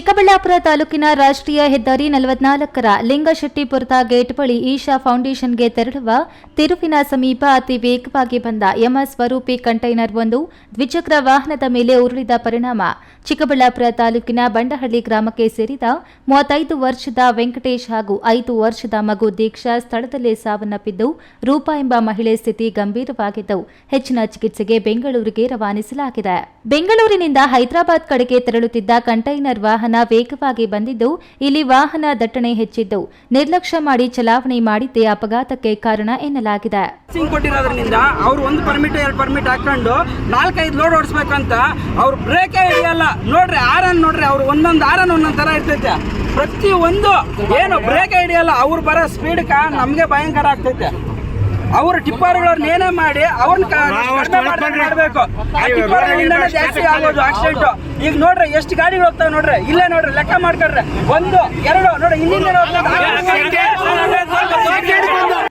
ಚಿಕ್ಕಬಳ್ಳಾಪುರ ತಾಲೂಕಿನ ರಾಷ್ಟ್ರೀಯ ಹೆದ್ದಾರಿ ನಲವತ್ನಾಲ್ಕರ ಲಿಂಗಶೆಟ್ಟಿಪುರದ ಗೇಟ್ ಬಳಿ ಈಶಾ ಫೌಂಡೇಶನ್ಗೆ ತೆರಳುವ ತಿರುವಿನ ಸಮೀಪ ಅತಿ ವೇಗವಾಗಿ ಬಂದ ಯಮ ಸ್ವರೂಪಿ ಕಂಟೈನರ್ ಒಂದು ದ್ವಿಚಕ್ರ ವಾಹನದ ಮೇಲೆ ಉರುಳಿದ ಪರಿಣಾಮ. ಚಿಕ್ಕಬಳ್ಳಾಪುರ ತಾಲೂಕಿನ ಬಂಡಹಳ್ಳಿ ಗ್ರಾಮಕ್ಕೆ ಸೇರಿದ ಮೂವತ್ತೈದು ವರ್ಷದ ವೆಂಕಟೇಶ್ ಹಾಗೂ ಐದು ವರ್ಷದ ಮಗು ದೀಕ್ಷಾ ಸ್ಥಳದಲ್ಲೇ ಸಾವನ್ನಪ್ಪಿದ್ದು, ರೂಪಾ ಎಂಬ ಮಹಿಳೆ ಸ್ಥಿತಿ ಗಂಭೀರವಾಗಿದ್ದವು ಹೆಚ್ಚಿನ ಚಿಕಿತ್ಸೆಗೆ ಬೆಂಗಳೂರಿಗೆ ರವಾನಿಸಲಾಗಿದೆ. ಬೆಂಗಳೂರಿನಿಂದ ಹೈದರಾಬಾದ್ ಕಡೆಗೆ ತೆರಳುತ್ತಿದ್ದ ಕಂಟೈನರ್ ವಾಹನ ವೇಗವಾಗಿ ಬಂದಿದ್ದು, ಇಲ್ಲಿ ವಾಹನ ದಟ್ಟಣೆ ಹೆಚ್ಚಿದ್ದು. ನಿರ್ಲಕ್ಷ್ಯ ಮಾಡಿ ಚಲಾವಣೆ ಮಾಡಿದ್ದೇ ಅಪಘಾತಕ್ಕೆ ಕಾರಣ ಎನ್ನಲಾಗಿದೆ. ಕೊಟ್ಟಿರೋದ್ರಿಂದ ಅವ್ರು ಒಂದು ಪರ್ಮಿಟ್ ಎರಡು ಪರ್ಮಿಟ್ ಹಾಕೊಂಡು ನಾಲ್ಕೈದು ಲೋಡ್ ಓಡಿಸ್ಬೇಕಂತ ಅವ್ರು ಬ್ರೇಕೇ ಹಿಡಿಯಲ್ಲ. ನೋಡ್ರಿ, ಆರನ್ ನೋಡ್ರಿ, ಅವ್ರು ಒಂದೊಂದು ಆರನ್ ಒಂದೊಂದು ಥರ ಇರ್ತೈತೆ. ಪ್ರತಿ ಒಂದು ಏನು ಬ್ರೇಕೇ ಹಿಡಿಯಲ್ಲ, ಅವ್ರು ಬರೋ ಸ್ಪೀಡ್ಕ ನಮಗೆ ಭಯಂಕರ ಆಗ್ತೈತೆ. ಅವ್ರ ಟಿಪ್ಪರ್ಗಳನ್ನ ಏನೇ ಮಾಡಿ ಅವ್ರನ್ನ ಮಾಡಬೇಕು. ಜಾಸ್ತಿ ಆಗೋದು ಆಕ್ಸಿಡೆಂಟ್ ಈಗ ನೋಡ್ರಿ ಎಷ್ಟು ಗಾಡಿಗಳು ಹೋಗ್ತಾವೆ ನೋಡ್ರಿ? ಇಲ್ಲೇ ನೋಡ್ರಿ ಲೆಕ್ಕ ಮಾಡ್ಕೊಡ್ರಿ. ಒಂದು ಎರಡು ನೋಡ್ರಿ ಹಿಂದಿನ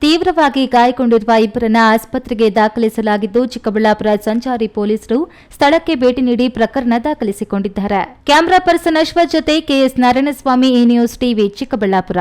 ತೀವ್ರವಾಗಿ ಗಾಯಗೊಂಡಿರುವ ಇಬ್ಬರನ್ನ ಆಸ್ಪತ್ರೆಗೆ ದಾಖಲಿಸಲಾಗಿದ್ದು ಚಿಕ್ಕಬಳ್ಳಾಪುರ ಸಂಚಾರಿ ಪೊಲೀಸರು ಸ್ಥಳಕ್ಕೆ ಭೇಟಿ ನೀಡಿ ಪ್ರಕರಣ ದಾಖಲಿಸಿಕೊಂಡಿದ್ದಾರೆ. ಕ್ಯಾಮರಾ ಪರ್ಸನ್ ಅಶ್ವಥ್ ಜೊತೆ ಕೆಎಸ್ ನಾರಾಯಣಸ್ವಾಮಿ ಈ ನ್ಯೂಸ್ ಟಿವಿ ಚಿಕ್ಕಬಳ್ಳಾಪುರ.